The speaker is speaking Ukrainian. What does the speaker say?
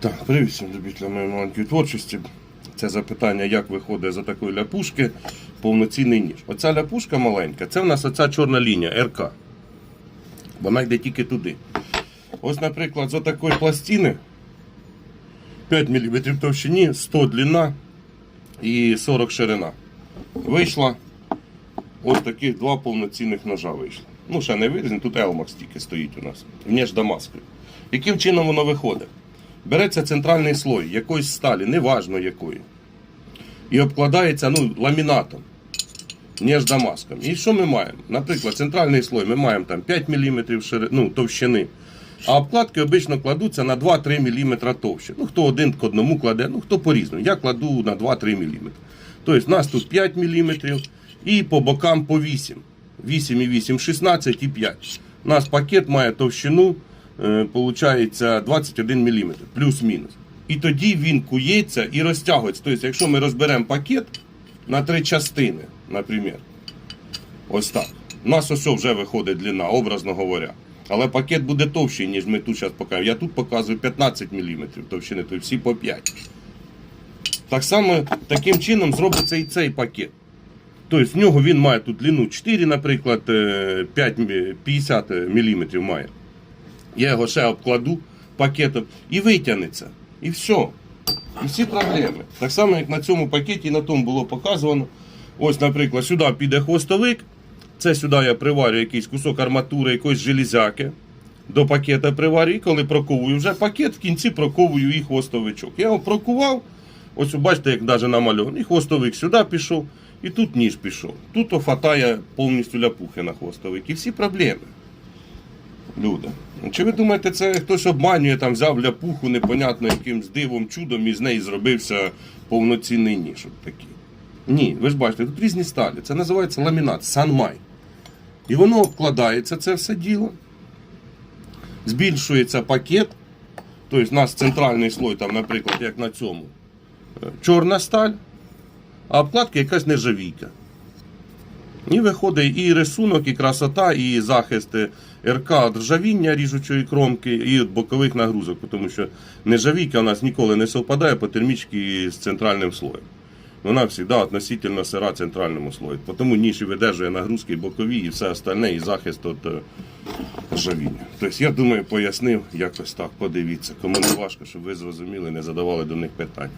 Так, привіт всім любителям маленької творчості. Це запитання, як виходить за такої ляпушки повноцінний ніж. Оця ляпушка маленька, це в нас оця чорна лінія РК. Вона йде тільки туди. Ось, наприклад, з такої пластини 5 мм товщині, 100 длина і 40 ширина. Вийшла ось таких два повноцінних ножа вийшло. Ну, ще не вирізні, тут Елмакс тільки стоїть у нас. Вніж Дамаскою. Яким чином воно виходить? Береться центральний слой якоїсь сталі, неважно якої. І обкладається ну, ламінатом, ніж дамаском. І що ми маємо? Наприклад, центральний слой ми маємо там 5 мм шири... ну, товщини. А обкладки обично кладуться на 2-3 мм товще. Ну, хто один к одному кладе, ну хто по-різному. Я кладу на 2-3 мм. Тобто, у нас тут 5 мм і по бокам по 8. 8,8, 16 і 5. У нас пакет має товщину, получається 21 мм, плюс-мінус. І тоді він кується і розтягується. Тобто, якщо ми розберемо пакет на три частини, наприклад, ось так. У нас ось вже виходить длина, образно говоря. Але пакет буде товщий, ніж ми тут зараз показуємо. Я тут показую 15 мм товщини, то всі по 5. Так само таким чином зробиться і цей пакет. Тобто в нього він має тут длину 4, наприклад, е, 5, 50 мм має. Я його ще обкладу пакетом і витягнеться. І все. І всі проблеми. Так само, як на цьому пакеті, на тому було показано. Ось, наприклад, сюди піде хвостовик. Це сюди я приварю якийсь кусок арматури, якоїсь железяки. До пакета приварю, і коли проковую вже пакет, в кінці проковую і хвостовичок. Я його прокував, ось бачите, як навіть намальований. І хвостовик сюди пішов, і тут ніж пішов. Тут офатає повністю ляпухи на хвостовик. І всі проблеми. Люди. Чи ви думаєте, це хтось обманює, там взяв ляпуху, непонятно якимсь дивом, чудом і з неї зробився повноцінний ніж от такий? Ні, ви ж бачите, тут різні сталі. Це називається ламінат, санмай. І воно обкладається, це все діло. Збільшується пакет. Тобто у нас центральний слой, там, наприклад, як на цьому, е, чорна сталь, а обкладка якась нержавійка. І виходить і рисунок, і красота, і захист РК ржавіння ріжучої кромки, і бокових нагрузок, тому що нержавійка у нас ніколи не совпадає по термічці з центральним слоєм. Вона завжди относительно сира центральному слою. Тому ніж видержує нагрузки бокові і все остальне, і захист від е, ржавіння. Тобто, я думаю, пояснив якось так, подивіться. Кому не важко, щоб ви зрозуміли, не задавали до них питань.